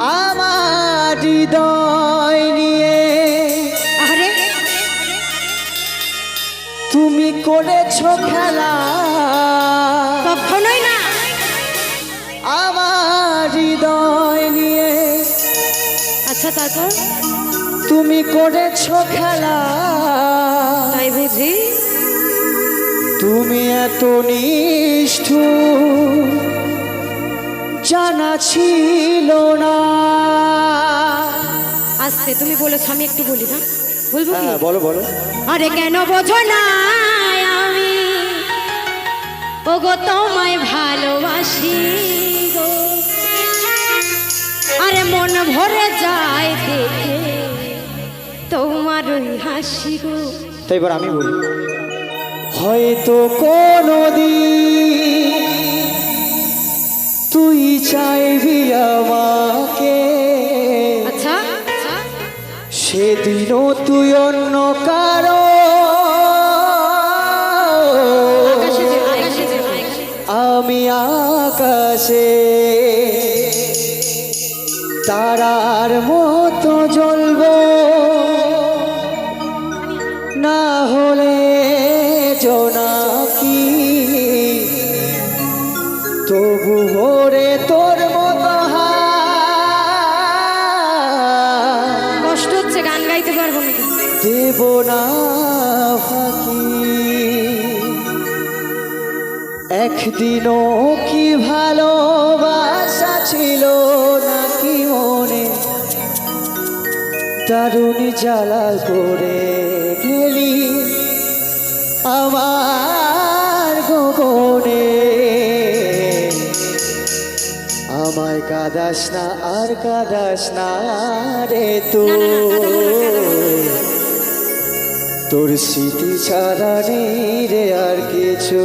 আমার হৃদয় নিয়ে। আরে? তুমি করেছ খেলা। কখনোই না। আমার হৃদয় নিয়ে। আচ্ছা তারপর? তুমি করেছ খেলা। তাই বুঝি? তুমি এত নিষ্ঠু জানা ছিল না। আস্তে তুমি বলেছ আমি একটু বলি না? বলব কি? হ্যাঁ বলো বলো। আরে কেন বোঝো না আমি? ও গো তোমায় ভালোবাসি গো। আরে মন ভরে যায় দেখে তোমার ওই হাসি গো। তাই এবার আমি বলি হয়তো কোনো তুই চাইবি আমাকে। আচ্ছা। সেদিনও তুই অন্য কারও। আমি আকাশে। তারার মতো জ্বলবো দেব না, ফাঁকি। একদিনও কি ভালোবাসা ছিল নাকি মনে? দারুণ জ্বালা করে গেলি আমার গোপনে। আমায় কাদাস না, আর কাদাস না রে তো তোর স্মৃতি ছাড়া নেই রে আর কিছু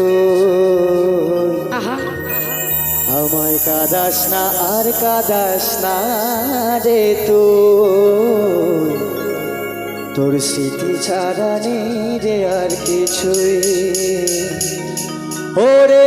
আমায় কাদাস না আর কাদাস না রে তো তোর স্মৃতি ছাড়া নেই রে আর কিছুই। ওরে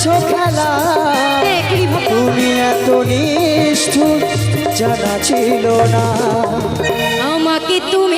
করেছ খেলা তুমি এত নিষ্ঠুর জানা ছিল না। আমাকে তুমি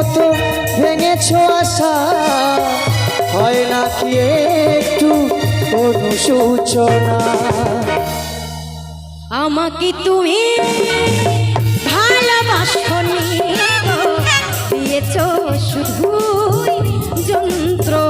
মতো ভেঙেছ আশা। হয় নাকি একটু অনুসূচনা আমাকে তুমি ভালোবাসনি দিয়েছ শুধু যন্ত্রণা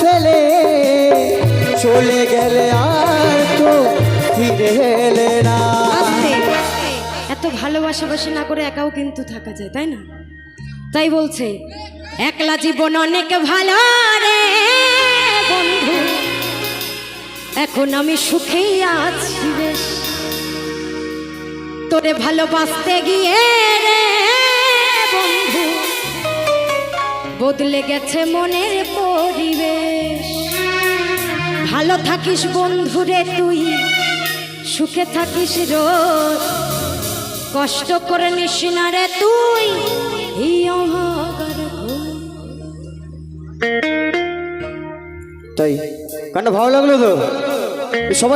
ফেলে। চলে গেলে আর তো ফিরে এলে না। এত ভালোবাসা বাসা না করে একাও কিন্তু থাকা যায়, তাই না? তাই বলছে, একলা জীবন অনেক ভালো রে বন্ধু। এখন আমি সুখেই আছি বেশ। তোরে ভালোবাসতে গিয়ে রে বদলে গেছে মনের পরিবেশ। ভালো থাকিস বন্ধুরে তুই, সুখে থাকিস রোজ। কষ্ট করে নিস না রে তুই তাই গানটা ভালো লাগল তো? সবাই